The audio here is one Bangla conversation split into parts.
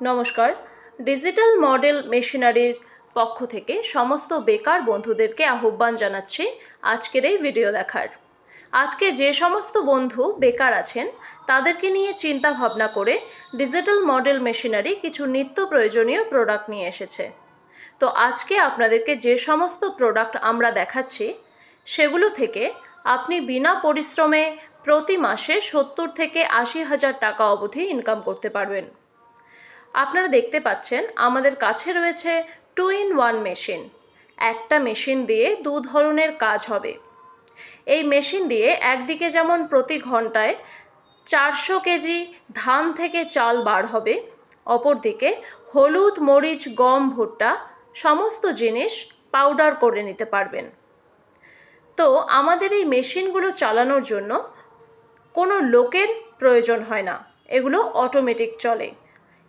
নমস্কার। ডিজিটাল মডেল মেশিনারির পক্ষ থেকে সমস্ত বেকার বন্ধুদেরকে আহ্বান জানাচ্ছি আজকের এই ভিডিও দেখার। আজকে যে সমস্ত বন্ধু বেকার আছেন, তাদেরকে নিয়ে চিন্তা ভাবনা করে ডিজিটাল মডেল মেশিনারি কিছু নিত্য প্রয়োজনীয় প্রোডাক্ট নিয়ে এসেছে। তো আজকে আপনাদেরকে যে সমস্ত প্রোডাক্ট আমরা দেখাচ্ছি, সেগুলো থেকে আপনি বিনা পরিশ্রমে প্রতি মাসে সত্তর থেকে আশি হাজার টাকা অবধি ইনকাম করতে পারবেন। আপনারা দেখতে পাচ্ছেন, আমাদের কাছে রয়েছে টু ইন ওয়ান মেশিন একটা মেশিন দিয়ে দু ধরনের কাজ হবে। এই মেশিন দিয়ে একদিকে যেমন প্রতি ঘন্টায় চারশো কেজি ধান থেকে চাল বার হবে, অপরদিকে হলুদ, মরিচ, গম, ভুট্টা সমস্ত জিনিস পাউডার করে নিতে পারবেন। তো আমাদের এই মেশিনগুলো চালানোর জন্য কোনো লোকের প্রয়োজন হয় না, এগুলো অটোমেটিক চলে।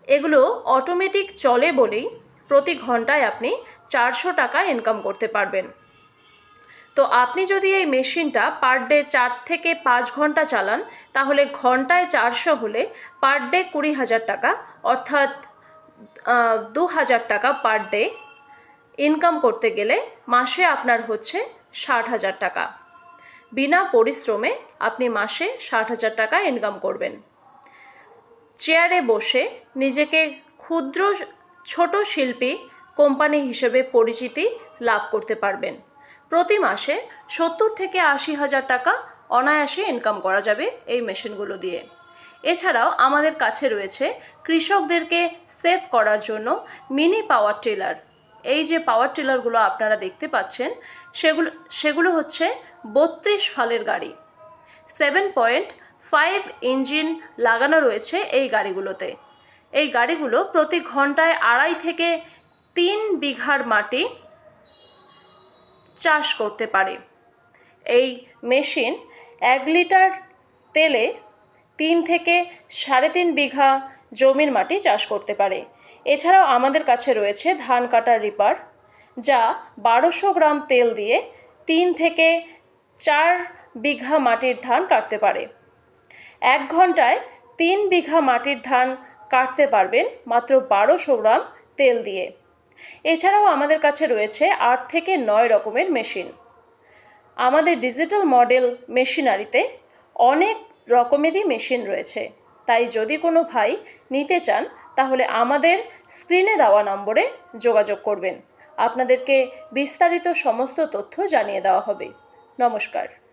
এগুলো অটোমেটিক চলে বলেই প্রতি ঘন্টায় আপনি চারশো টাকা ইনকাম করতে পারবেন। তো আপনি যদি এই মেশিনটা পার ডে চার থেকে পাঁচ ঘণ্টা চালান, তাহলে ঘন্টায় চারশো হলে পার ডে কুড়ি হাজার টাকা, অর্থাৎ দু হাজার টাকা পার ডে ইনকাম করতে গেলে মাসে আপনার হচ্ছে ষাট হাজার টাকা। বিনা পরিশ্রমে আপনি মাসে ষাট হাজার টাকা ইনকাম করবেন। চেয়ারে বসে নিজেকে ক্ষুদ্র ছোট শিল্পী কোম্পানি হিসেবে পরিচিতি লাভ করতে পারবেন। প্রতি মাসে সত্তর থেকে আশি হাজার টাকা অনায়াসে ইনকাম করা যাবে এই মেশিনগুলো দিয়ে। এছাড়াও আমাদের কাছে রয়েছে কৃষকদেরকে সেভ করার জন্য মিনি পাওয়ার টিলার এই যে পাওয়ার টিলারগুলো আপনারা দেখতে পাচ্ছেন, সেগুলো সেগুলো হচ্ছে বত্রিশ ফালের গাড়ি। সেভেন পয়েন্ট ফাইভ ইঞ্জিন লাগানো রয়েছে এই গাড়িগুলোতে। এই গাড়িগুলো প্রতি ঘন্টায় আড়াই থেকে তিন বিঘার মাটি চাষ করতে পারে। এই মেশিন এক লিটার তেলে তিন থেকে সাড়ে তিন বিঘা জমির মাটি চাষ করতে পারে। এছাড়াও আমাদের কাছে রয়েছে ধান কাটার রিপার, যা বারোশো গ্রাম তেল দিয়ে তিন থেকে চার বিঘা মাটির ধান কাটতে পারে। এক ঘন্টায় তিন বিঘা মাটির ধান কাটতে পারবেন মাত্র বারোশো গ্রাম তেল দিয়ে। এছাড়াও আমাদের কাছে রয়েছে আট থেকে নয় রকমের মেশিন। আমাদের ডিজিটাল মডেল মেশিনারিতে অনেক রকমেরই মেশিন রয়েছে। তাই যদি কোনো ভাই নিতে চান, তাহলে আমাদের স্ক্রিনে দেওয়া নম্বরে যোগাযোগ করবেন। আপনাদেরকে বিস্তারিত সমস্ত তথ্য জানিয়ে দেওয়া হবে। নমস্কার।